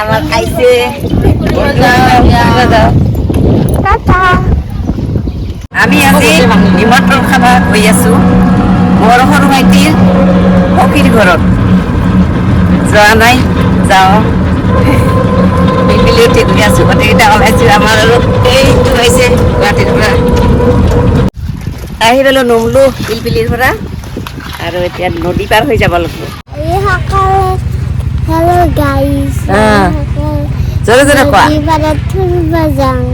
আমার টাটা। আমি আজি নিমন্ত্ৰণ খাব গৈ আছো। মোৰ সৰু ভাইটিৰ সখীৰ ঘৰত। যোৱা নাই যাওঁ। পিলপিলি উঠি গৈ আছো। গোটেইকেইটা ওলাইছো। আমাৰ আৰু এইটো হৈছে গুৱাহাটীৰ পৰা। আহি পেল নমলো পিলপিলিৰ পৰা। আৰু এতিয়া নদী পাৰ হৈ যাব লাগিব। জোৰে কোৱা পাৰত ফুৰিব যাওঁ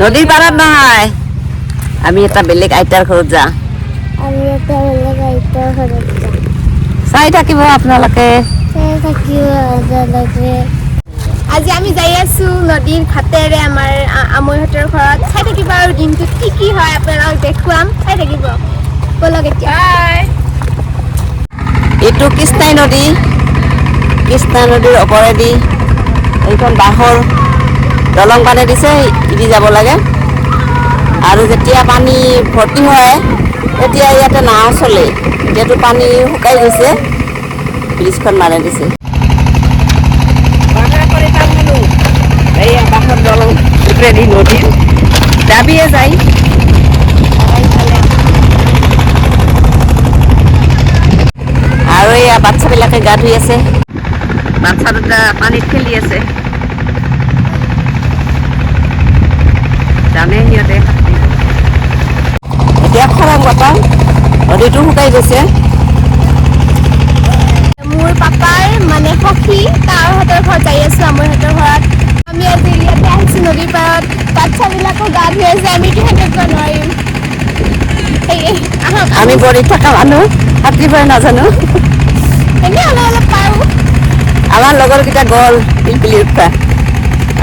নদীৰ পাৰত নহয় আমি এটা বেলেগ আইতাৰ ঘৰত যাওঁ আমি এটা বেলেগ আইতাৰ ঘৰত যাওঁ চাই থাকিব আপোনালোকে? চাই থাকিব একেলগে আজি আমি যাই আছো নদীৰ ঘাটেৰে আমাৰ আমৈহঁতৰ ঘৰত। চাই থাকিব আৰু দিনটোত কি কি হয় আপোনালোকক দেখুৱাম। চাই থাকিব। ব'লক এতিয়া। এইটো কৃষ্ণাই নদী। কৃষ্ণা নদীৰ ওপৰেদি এইখন বাঁহৰ দলং পানী দিছে ইদি যাব লাগে। আৰু যেতিয়া পানী ভৰ্তি হয় তেতিয়া ইয়াতে নাও চলে। এতিয়াতো পানী শুকাই গৈছে ব্ৰিজখন মাৰি দিছে। বাঁহৰ দলং ওপৰেদি নদীৰ দাবিয়ে যায়। আৰু এয়া বাচ্ছাবিলাকে গা ধুই আছে। বাচ্ছা দুটা পানীত খেলি আছে। জানে সিহঁতে এতিয়া খৰাং বতৰ নদীটো শুকাই গৈছে। মোৰ পাপাৰ মানে সখী তাহঁতৰ ঘৰত যাই আছো আমৈহঁতৰ ঘৰত। আমি আজি ইয়াতে আহিছো নদীৰ পাৰত। বাচ্ছাবিলাকো গা ধুই আছে আমিতো সেনেকুৱা নোৱাৰিম এই এই, আমি বৰিত থকা মানুহ সাঁতুৰিবই নাজানো। এনেই অলপ আমাৰ লগৰকেইটা গ'ল পিলপিলি উঠা।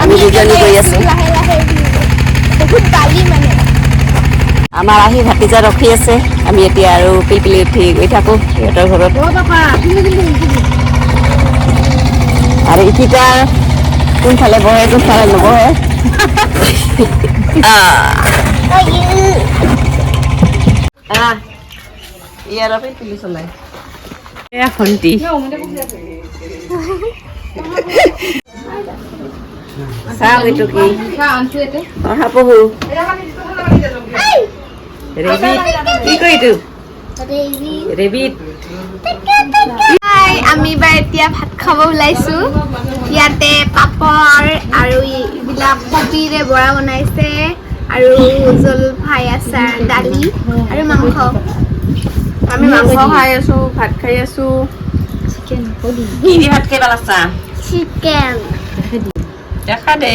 আমি দুজনী গৈ আছো। মানে। আমাৰ আহি ভাতিজা ৰখি আছে। আমি এতিয়া আৰু পিলপিলি উঠি গৈ থাকোঁ সিহঁতৰ ঘৰত। আৰু ইখিটা কোনফালে বহে কোনফালে নবহে। ইয়াৰ পিলপিলি চলাই। এয়া ভণ্টি। কি আমি এতিয়া ভাত খাব ওলাইছো। ইয়াতে পাপৰ আৰু এইবিলাক কবিৰে বৰা বনাইছে আৰু জলফাই আচাৰ দালি আৰু মাংস। আমি মাংস খাই আছো ভাত খাই আছো। ভাত খাই পেলাইছা চিকেন। দেখা দে।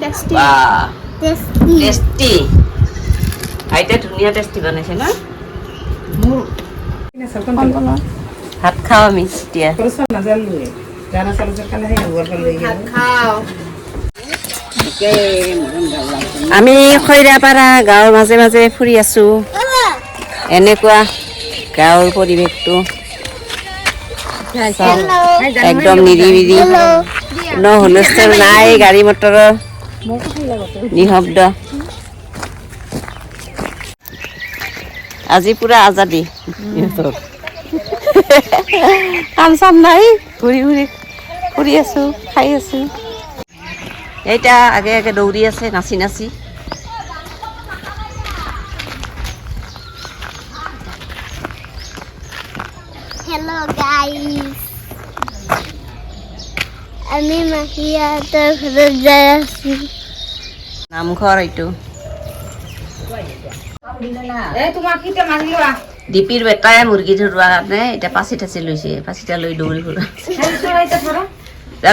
টেষ্টি টেষ্টি আইতা ধুনীয়া টেষ্টি বনাইছে ন? ভাত খাওঁ আমি এতিয়া খাওঁ। আমি খৈৰাপাৰা গাঁৱৰ মাজে মাজে ফুৰি আছো। এনেকুৱা গাঁৱৰ পৰিৱেশটো। একদম নিৰিবিৰি। কোনো হুলস্থুল নাই গাড়ী মটৰৰ। নিশব্দ। আজি পুৰা আজাদী। ইহঁতৰ কাম চাম নাই। ঘূৰি ঘূৰি ফুৰি আছো খাই আছো। এতিয়া আগে আগে দৌৰি আছে নাচি নাচি। হেল্ল' গাইজ আমি মাহীহঁতৰ ঘৰত যাই আছো নামঘৰ এইটো। ডিপিৰ বেটাই মুৰ্গী ধৰোৱাৰ কাৰণে এতিয়া পাচি ঠাচি লৈছে পাচিটা লৈ দৌৰি ফুৰা।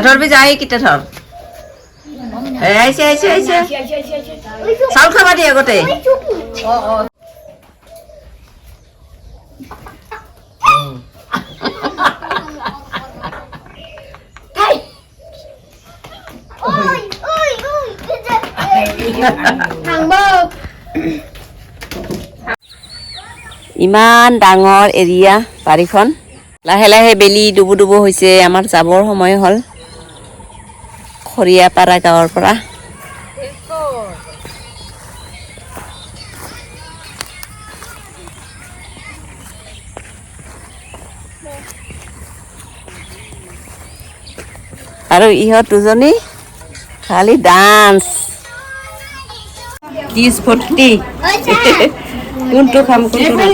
ধৰবি যাই কেতিয়া ধৰ আহিছে আহিছে আহিছে। চাউল খাবা দিয়ে আগতে। ইমান ডাঙৰ এৰিয়া বাৰীখন। লাহে লাহে বেলি ডুবু ডুবু হৈছে আমাৰ যাবৰ সময় হ'ল। খৰিয়াপাৰা গাঁৱৰ পৰা। আৰু ইহঁত দুজনী খালি ডান্স। ত্ৰিছ ফৰ্টি কোনটো খাম কোনটো?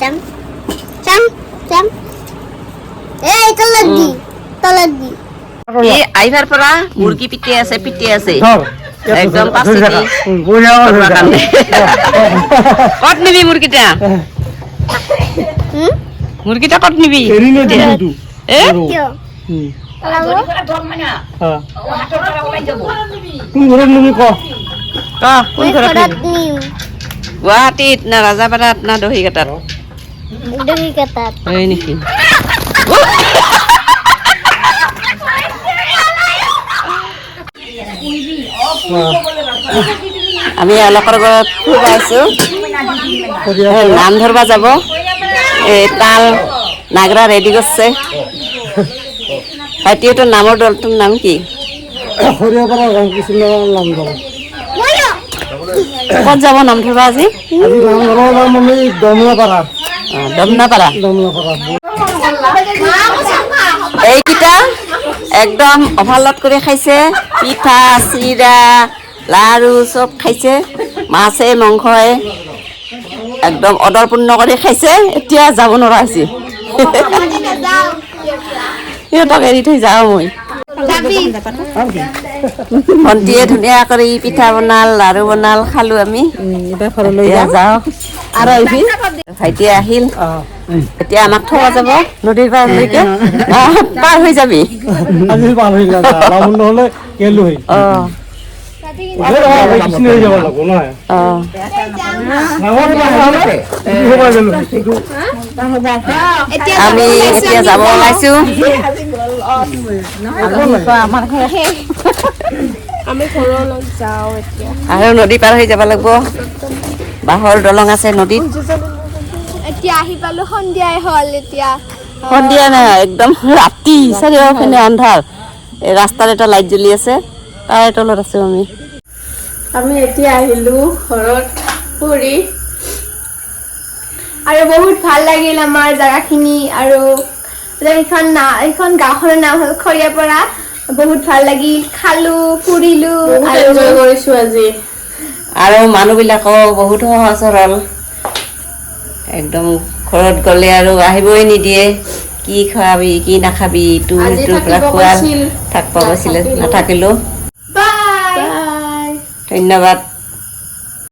চাম চাম চাম এই দি দি এই পিটি আছে পিটি আছে একদম। ক'ত নিবি মুৰ্গীটা হুম মুৰ্গীটা ক'ত নিবি। কোন ঘৰত নিবি ক ক কোন ঘৰত গুৱাহাটীত না ৰাজাপাৰাত না দহিঘাটত? দহি কাটাত হয় নেকি? আমি এওঁলোকৰ ঘৰত ফুৰিব আহিছোঁ। নাম ধৰবা যাব। এই তাল নাগৰা ৰেডি কৰছে। ভাইটিহঁতৰ নামৰ দলটোৰ নাম কি সৰিয়হ পৰা ৰামকৃষ্ণ নাম ধৰ ক'ত যাব নাম ধৰবা আজি দমনাপাৰা এইকেইটা একদম অভালত কৰি খাইছে পিঠা চিৰা লাৰু চব খাইছে মাছে মাংসই একদম অদৰপূৰ্ণ কৰি খাইছে এতিয়া যাব নোৱাৰা হৈছে সিহঁতক এৰি থৈ যাওঁ মই ভণ্টিয়ে ধুনীয়া কৰি পিঠা বনাল লাৰু বনাল খালো আমি ভাইটি আহিল এতিয়া আমাক থোৱা যাব নদীৰ পাৰলৈকে পাৰ হৈ যাবি আমি এতিয়া যাব ওলাইছো আমি এতিয়া আৰু নদী পাৰ হৈ যাব লাগিব। বাঁহৰ দলং আছে নদীত। এতিয়া আহি পালো সন্ধিয়াই হ'ল এতিয়া। সন্ধিয়া নাই একদম ৰাতি চাৰিওপিনে আন্ধাৰ ৰাস্তাত এটা লাইট জ্বলি আছে তাৰে তলত আছো আমি। আমি এতিয়া আহিলো ঘৰত ফুৰি। আৰু বহুত ভালো লাগিল আমাৰ জেগাখিনি আৰু এইখন না এইখন গাঁওখনৰ নাম হ'ল খৰিয়াপৰা। বহুত ভাল লাগিল। খালো ফুৰিলো কৰিছো আজি। আৰু মানুহবিলাকো বহুত সহজ সৰল। একদম ঘৰত গ'লে আৰু আহিবই নিদিয়ে। কি খোৱাবি কি নাখাবি ইটো সিটোৰ পৰা খোৱা। থাকিব কৈছিলে। নাথাকিলো। ধন্যবাদ।